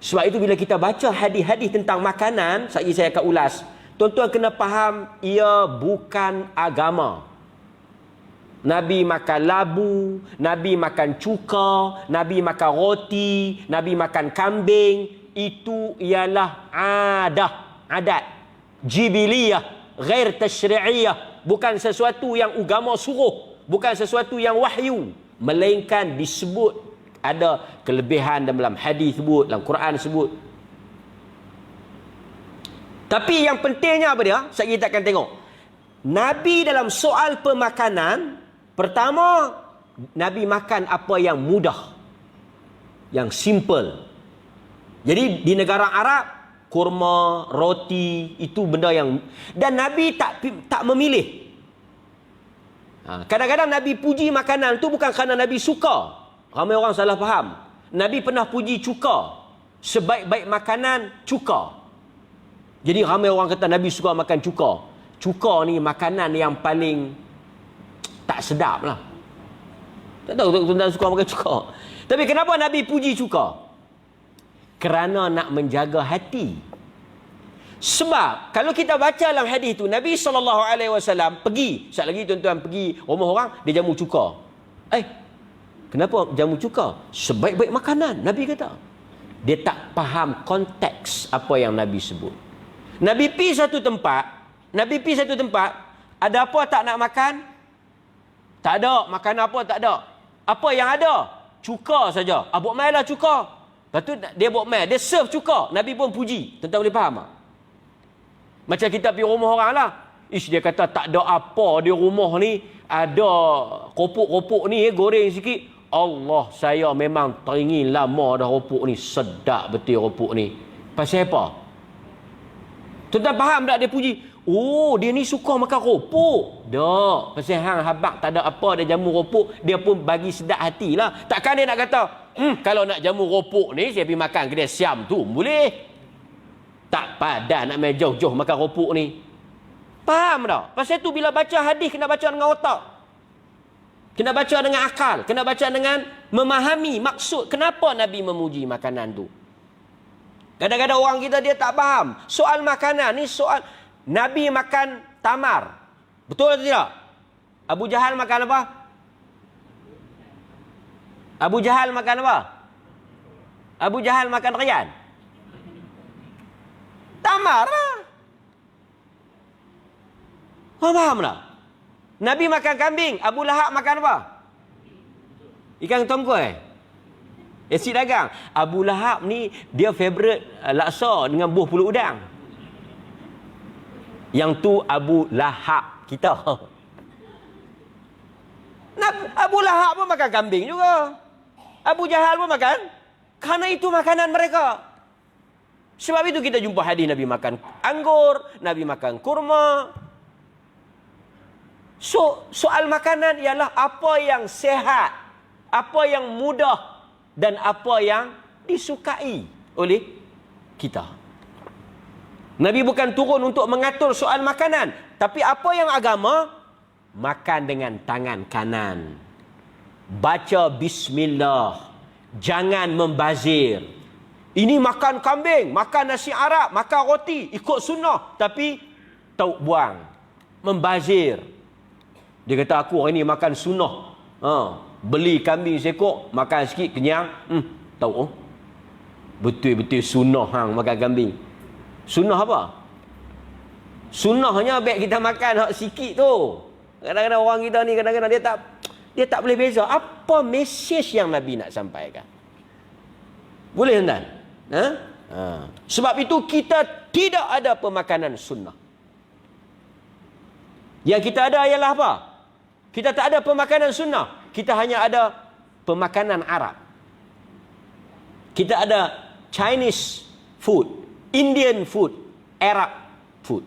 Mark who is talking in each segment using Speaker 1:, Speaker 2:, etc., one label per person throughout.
Speaker 1: Sebab itu bila kita baca hadis-hadis tentang makanan, saya saya akan ulas. Tuan-tuan kena faham ia bukan agama. Nabi makan labu, Nabi makan cuka, Nabi makan roti, Nabi makan kambing. Itu ialah adah, adat. Jibiliyah, ghair tashri'iyah. Bukan sesuatu yang agama suruh. Bukan sesuatu yang wahyu. Melainkan disebut ada kelebihan dalam hadis sebut, dalam Quran sebut. Tapi yang pentingnya apa dia? Saya kita akan tengok. Nabi dalam soal pemakanan, pertama Nabi makan apa yang mudah. Yang simple. Jadi di negara Arab, kurma, roti, itu benda yang dan Nabi tak tak memilih. Ha, kadang-kadang Nabi puji makanan tu bukan kerana Nabi suka. Ramai orang salah faham. Nabi pernah puji cuka. Sebaik-baik makanan, cuka. Jadi ramai orang kata Nabi suka makan cuka. Cuka ni makanan yang paling tak sedap lah. Tak tahu tuan-tuan suka makan cuka. Tapi kenapa Nabi puji cuka? Kerana nak menjaga hati. Sebab kalau kita baca dalam hadis tu Nabi SAW pergi, sekali lagi tuan-tuan pergi rumah orang dia jamu cuka. Eh, kenapa jamu cuka? Sebaik-baik makanan Nabi kata. Dia tak faham konteks apa yang Nabi sebut. Nabi pi satu tempat, Nabi pi satu tempat, ada apa tak nak makan? Tak ada, makan apa tak ada. Apa yang ada? Cuka saja. Ah, buat mai lah cuka. Lepas tu dia buat mai, dia serve cuka. Nabi pun puji. Tentang boleh faham tak? Macam kita pergi rumah orang lah. Ish dia kata tak ada apa di rumah ni. Ada kopuk-kopuk ni eh, goreng sikit. Allah saya memang teringin lama dah ropuk ni. Sedap betul ropuk ni. Pasal apa? Tuan-tuan faham tak dia puji? Oh, dia ni suka makan ropuk. Tak. Pasal hang habak tak ada apa dia jamu ropuk, dia pun bagi sedap hati lah. Takkan dia nak kata, hmm, kalau nak jamu ropuk ni, saya pergi makan kedai siam tu. Boleh. Tak padan nak main jauh-jauh makan ropuk ni. Faham tak? Pasal tu bila baca hadis kena baca dengan otak. Kena baca dengan akal. Kena baca dengan memahami maksud kenapa Nabi memuji makanan tu. Kadang-kadang orang kita dia tak faham. Soal makanan ni soal Nabi makan tamar. Betul atau tidak? Abu Jahal makan apa? Abu Jahal makan apa? Abu Jahal makan riyan. Tamar lah. Faham tak? Nabi makan kambing. Abu Lahab makan apa? Ikan tongkoi. Asid dagang. Abu Lahab ni dia favorite uh, laksa dengan buah pulut udang. Yang tu Abu Lahab kita. Abu Lahab pun makan kambing juga. Abu Jahal pun makan. Karena itu makanan mereka. Sebab itu kita jumpa hadis Nabi makan anggur, Nabi makan kurma. So, soal makanan ialah apa yang sehat, apa yang mudah dan apa yang disukai oleh kita. Nabi bukan turun untuk mengatur soal makanan, tapi apa yang agama makan dengan tangan kanan. Baca bismillah. Jangan membazir. Ini makan kambing, makan nasi Arab, makan roti, ikut sunnah. Tapi, tahu buang. Membazir. Dia kata, aku hari ini makan sunnah. Ha, beli kambing sekok, makan sikit, kenyang. Hmm, tahu oh. Betul-betul sunnah hang makan kambing. Sunnah apa? Sunnahnya baik kita makan hak sikit tu. Kadang-kadang orang kita ni kadang-kadang dia tak dia tak boleh beza apa mesej yang Nabi nak sampaikan. Boleh tuan? Ha? ha? Sebab itu kita tidak ada pemakanan sunnah. Yang kita ada ialah apa? Kita tak ada pemakanan sunnah. Kita hanya ada pemakanan Arab. Kita ada Chinese food, Indian food, Arab food.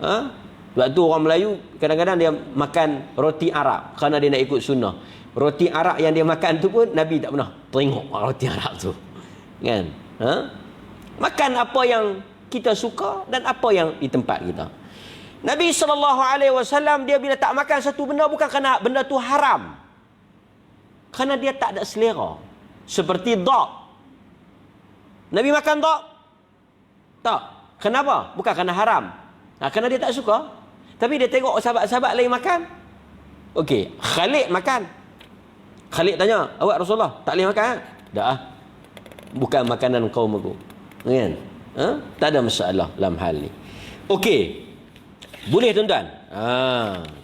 Speaker 1: Ha? Sebab tu orang Melayu kadang-kadang dia makan roti Arab kerana dia nak ikut sunnah. Roti Arab yang dia makan tu pun Nabi tak pernah tengok roti Arab tu. Kan? Ha? Makan apa yang kita suka dan apa yang di tempat kita. Nabi SAW dia bila tak makan satu benda bukan kerana benda tu haram. Kerana dia tak ada selera. Seperti dak. Nabi makan tak? Tak. Kenapa? Bukan kerana haram. Ha, kerana dia tak suka. Tapi dia tengok sahabat-sahabat lain makan. Okey, Khalid makan. Khalid tanya, awak Rasulullah tak boleh makan? Tak ah. Bukan makanan kaum aku. Kan? Ha? Tak ada masalah dalam hal ni. Okey. Boleh tuan-tuan? Ha.